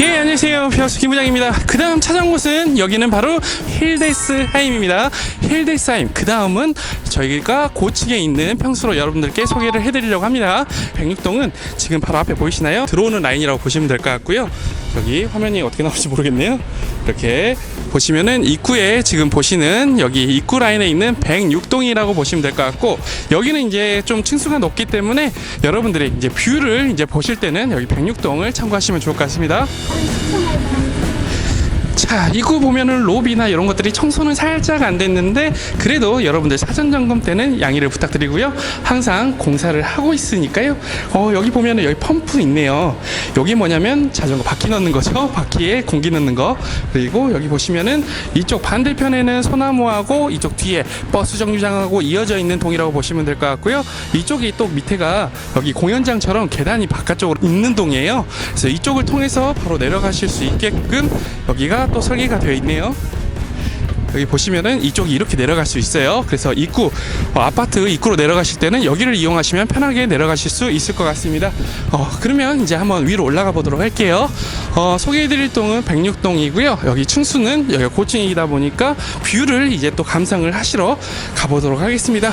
예, 안녕하세요. 피어스 김부장입니다. 그 다음 찾아온 곳은 여기는 바로 힐데스 하임입니다. 힐데스 하임. 그 다음은 저희가 고층에 있는 평수로 여러분들께 소개를 해드리려고 합니다. 백육동은 지금 바로 앞에 보이시나요? 들어오는 라인이라고 보시면 될 것 같고요. 여기 화면이 어떻게 나올지 모르겠네요. 이렇게 보시면은 입구에 지금 보시는 여기 입구 라인에 있는 106동이라고 보시면 될 것 같고 여기는 이제 좀 층수가 높기 때문에 여러분들이 이제 뷰를 이제 보실 때는 여기 106동을 참고하시면 좋을 것 같습니다. 美味しそう。 자, 입구 보면은 로비나 이런 것들이 청소는 살짝 안 됐는데 그래도 여러분들 사전 점검 때는 양해를 부탁드리고요. 항상 공사를 하고 있으니까요. 어, 여기 보면은 여기 펌프 있네요. 여기 뭐냐면 자전거 바퀴 넣는 거죠. 바퀴에 공기 넣는 거. 그리고 여기 보시면은 이쪽 반대편에는 소나무하고 이쪽 뒤에 버스 정류장하고 이어져 있는 동이라고 보시면 될 것 같고요. 이쪽이 또 밑에가 여기 공연장처럼 계단이 바깥쪽으로 있는 동이에요. 그래서 이쪽을 통해서 바로 내려가실 수 있게끔 여기가 또 설계가 되어 있네요. 여기 보시면은 이쪽이 이렇게 내려갈 수 있어요. 그래서 입구 어, 아파트 입구로 내려가실 때는 여기를 이용하시면 편하게 내려가실 수 있을 것 같습니다. 어, 그러면 이제 한번 위로 올라가 보도록 할게요. 어, 소개해드릴 동은 106동이고요. 여기 층수는 여기 고층이다 보니까 뷰를 이제 또 감상을 하시러 가보도록 하겠습니다.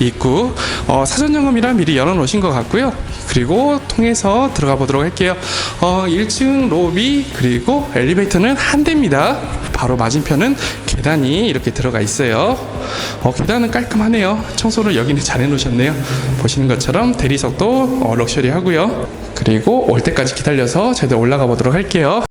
입구 어, 사전 점검이라 미리 열어놓으신 것 같고요. 그리고 통해서 들어가 보도록 할게요. 어, 1층 로비 그리고 엘리베이터는 한 대입니다. 바로 맞은편은 계단이 이렇게 들어가 있어요. 어, 계단은 깔끔하네요. 청소를 여기는 잘 해놓으셨네요. 보시는 것처럼 대리석도 어, 럭셔리하고요. 그리고 올 때까지 기다려서 저희들 올라가 보도록 할게요.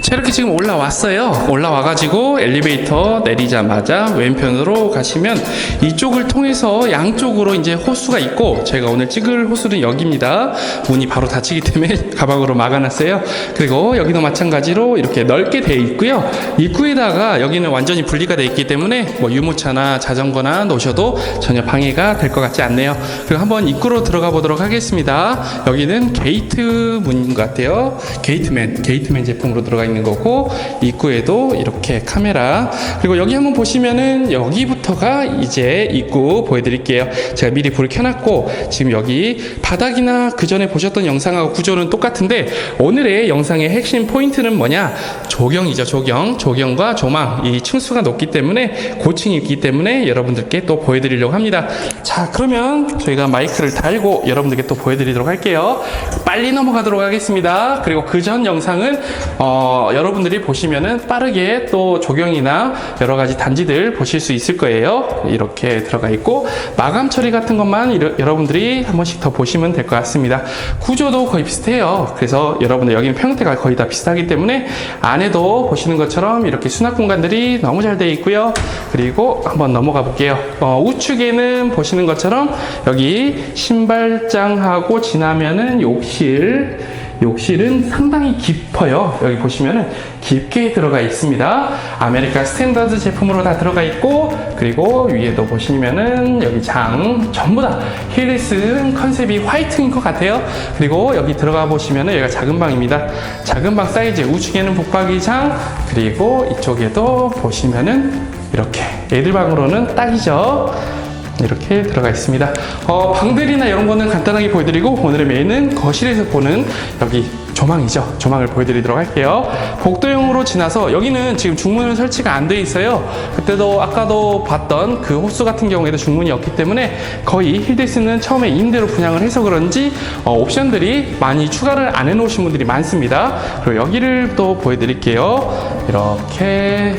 자, 이렇게 지금 올라왔어요. 올라와가지고 엘리베이터 내리자마자 왼편으로 가시면 이쪽을 통해서 양쪽으로 이제 호수가 있고 제가 오늘 찍을 호수는 여기입니다. 문이 바로 닫히기 때문에 가방으로 막아놨어요. 그리고 여기도 마찬가지로 이렇게 넓게 되어 있고요. 입구에다가 여기는 완전히 분리가 되어 있기 때문에 뭐 유모차나 자전거나 놓으셔도 전혀 방해가 될 것 같지 않네요. 그리고 한번 입구로 들어가 보도록 하겠습니다. 여기는 게이트 문인 것 같아요. 게이트맨, 게이트맨 제품으로 들어가 있는 거고 입구에도 이렇게 카메라 그리고 여기 한번 보시면은 여기부터가 이제 입구 보여드릴게요. 제가 미리 불을 켜놨고 지금 여기 바닥이나 그 전에 보셨던 영상하고 구조는 똑같은데 오늘의 영상의 핵심 포인트는 뭐냐? 조경이죠, 조경. 조경과 조망. 이 층수가 높기 때문에 고층이 있기 때문에 여러분들께 또 보여드리려고 합니다. 자, 그러면 저희가 마이크를 달고 여러분들께 또 보여드리도록 할게요. 빨리 넘어가도록 하겠습니다. 그리고 그 전 영상은 어, 여러분들이 보시면은 빠르게 또 조경이나 여러 가지 단지들 보실 수 있을 거예요. 이렇게 들어가 있고 마감 처리 같은 것만 이러- 여러분들이 한 번씩 더 보시면 될 것 같습니다. 구조도 거의 비슷해요. 그래서 여러분들 여기는 평택가 거의 다 비슷하기 때문에 안에도 보시는 것처럼 이렇게 수납 공간들이 너무 잘 되어 있고요. 그리고 한번 넘어가 볼게요. 어, 우측에는 보시는 것처럼 여기 신발장하고 지나면은 욕실 욕실은 상당히 깊어요. 여기 보시면은 깊게 들어가 있습니다. 아메리카 스탠다드 제품으로 다 들어가 있고, 그리고 위에도 보시면은 여기 장 전부 다 힐리스 컨셉이 화이트인 것 같아요. 그리고 여기 들어가 보시면은 여기가 작은 방입니다. 작은 방 사이즈 우측에는 북박이장, 그리고 이쪽에도 보시면은 이렇게 애들 방으로는 딱이죠. 이렇게 들어가 있습니다. 어, 방들이나 이런 거는 간단하게 보여드리고 오늘의 메인은 거실에서 보는 여기 조망이죠. 조망을 보여드리도록 할게요. 복도형으로 지나서 여기는 지금 중문은 설치가 안 돼 있어요. 그때도 아까도 봤던 그 호수 같은 경우에도 중문이 없기 때문에 거의 힐데스는 처음에 임대로 분양을 해서 그런지 어, 옵션들이 많이 추가를 안 해놓으신 분들이 많습니다. 그리고 여기를 또 보여드릴게요. 이렇게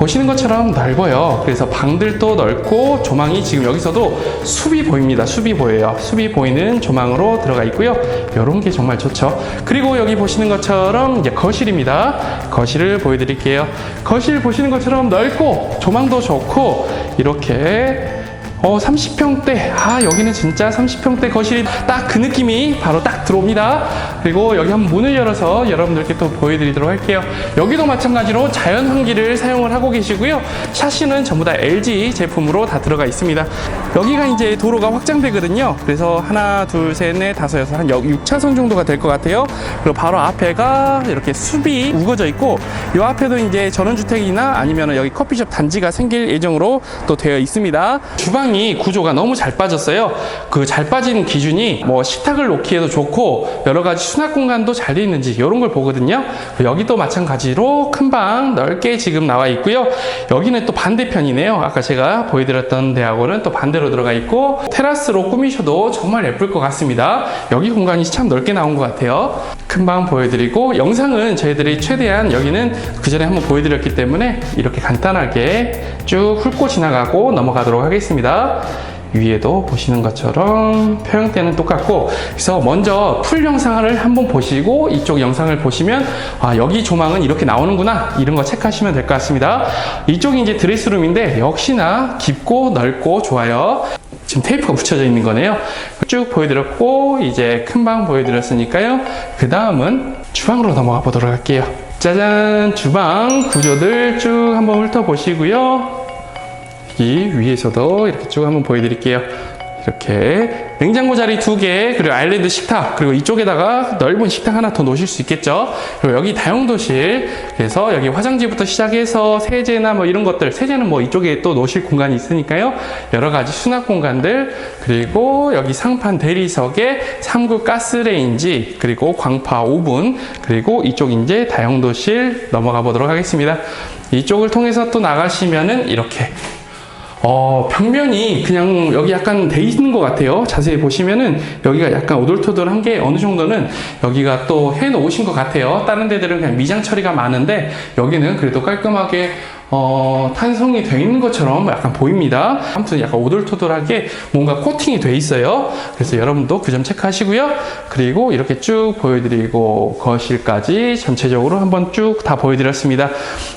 보시는 것처럼 넓어요. 그래서 방들도 넓고 조망이 지금 여기서도 숲이 보입니다. 숲이 보여요. 숲이 보이는 조망으로 들어가 있고요. 이런 게 정말 좋죠. 그리고 여기 보시는 것처럼 이제 거실입니다. 거실을 보여드릴게요. 거실 보시는 것처럼 넓고 조망도 좋고 이렇게 어, 30평대. 아, 여기는 진짜 30평대 거실이 딱 그 느낌이 바로 딱 들어옵니다. 그리고 여기 한번 문을 열어서 여러분들께 또 보여드리도록 할게요. 여기도 마찬가지로 자연 환기를 사용을 하고 계시고요. 샤시는 전부 다 LG 제품으로 다 들어가 있습니다. 여기가 이제 도로가 확장되거든요. 그래서 하나, 둘, 셋, 넷, 다섯, 여섯, 한 6차선 정도가 될 것 같아요. 그리고 바로 앞에가 이렇게 숲이 우거져 있고, 이 앞에도 이제 전원주택이나 아니면 여기 커피숍 단지가 생길 예정으로 또 되어 있습니다. 주방 이 주방이 구조가 너무 잘 빠졌어요. 그 잘 빠진 기준이 뭐 식탁을 놓기에도 좋고 여러 가지 수납 공간도 잘 돼 있는지 이런 걸 보거든요. 여기도 마찬가지로 큰 방 넓게 지금 나와 있고요. 여기는 또 반대편이네요. 아까 제가 보여드렸던 대하고는 또 반대로 들어가 있고 테라스로 꾸미셔도 정말 예쁠 것 같습니다. 여기 공간이 참 넓게 나온 것 같아요. 큰방 보여드리고 영상은 저희들이 최대한 여기는 그 전에 한번 보여드렸기 때문에 이렇게 간단하게 쭉 훑고 지나가고 넘어가도록 하겠습니다. 위에도 보시는 것처럼 평형대는 똑같고 그래서 먼저 풀 영상을 한번 보시고 이쪽 영상을 보시면 아 여기 조망은 이렇게 나오는구나 이런 거 체크하시면 될 것 같습니다 이쪽이 이제 드레스룸인데 역시나 깊고 넓고 좋아요 지금 테이프가 붙여져 있는 거네요. 쭉 보여드렸고 이제 큰 방 보여드렸으니까요. 그 다음은 주방으로 넘어가 보도록 할게요. 짜잔! 주방 구조들 쭉 한번 훑어보시고요. 여기 위에서도 이렇게 쭉 한번 보여드릴게요. 이렇게 냉장고 자리 두 개, 그리고 아일랜드 식탁, 그리고 이쪽에다가 넓은 식탁 하나 더 놓으실 수 있겠죠. 그리고 여기 다용도실, 그래서 여기 화장지부터 시작해서 세제나 뭐 이런 것들, 세제는 뭐 이쪽에 또 놓으실 공간이 있으니까요. 여러 가지 수납 공간들, 그리고 여기 상판 대리석에 3구 가스레인지, 그리고 광파 오븐, 그리고 이쪽 이제 다용도실 넘어가 보도록 하겠습니다. 이쪽을 통해서 또 나가시면은 이렇게 어, 벽면이 그냥 여기 약간 돼 있는 것 같아요. 자세히 보시면은 여기가 약간 오돌토돌한 게 어느 정도는 여기가 또 해 놓으신 것 같아요. 다른 데들은 그냥 미장 처리가 많은데 여기는 그래도 깔끔하게 어, 탄성이 돼 있는 것처럼 약간 보입니다. 아무튼 약간 오돌토돌하게 뭔가 코팅이 돼 있어요. 그래서 여러분도 그 점 체크하시고요. 그리고 이렇게 쭉 보여드리고 거실까지 전체적으로 한번 쭉 다 보여드렸습니다.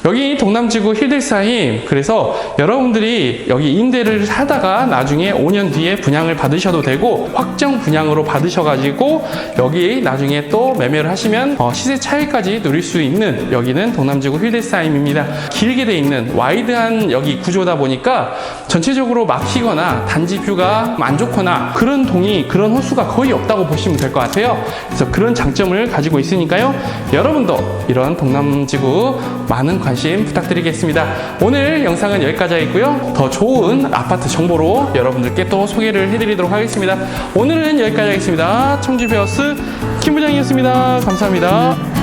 여기 동남지구 힐들사임 그래서 여러분들이 여기 임대를 하다가 나중에 5년 뒤에 분양을 받으셔도 되고 확정 분양으로 받으셔가지고 여기 나중에 또 매매를 하시면 어, 시세 차익까지 누릴 수 있는 여기는 동남지구 힐들사임입니다. 길게 돼 있는 와이드한 여기 구조다 보니까 전체적으로 막히거나 단지 뷰가 안 좋거나 그런 동이 그런 호수가 거의 없다고 보시면 될 것 같아요. 그래서 그런 장점을 가지고 있으니까요. 여러분도 이런 동남지구 많은 관심 부탁드리겠습니다. 오늘 영상은 여기까지 하겠고요. 더 좋은 아파트 정보로 여러분들께 또 소개를 해드리도록 하겠습니다. 오늘은 여기까지 하겠습니다. 청주 베어스 김 부장이었습니다. 감사합니다.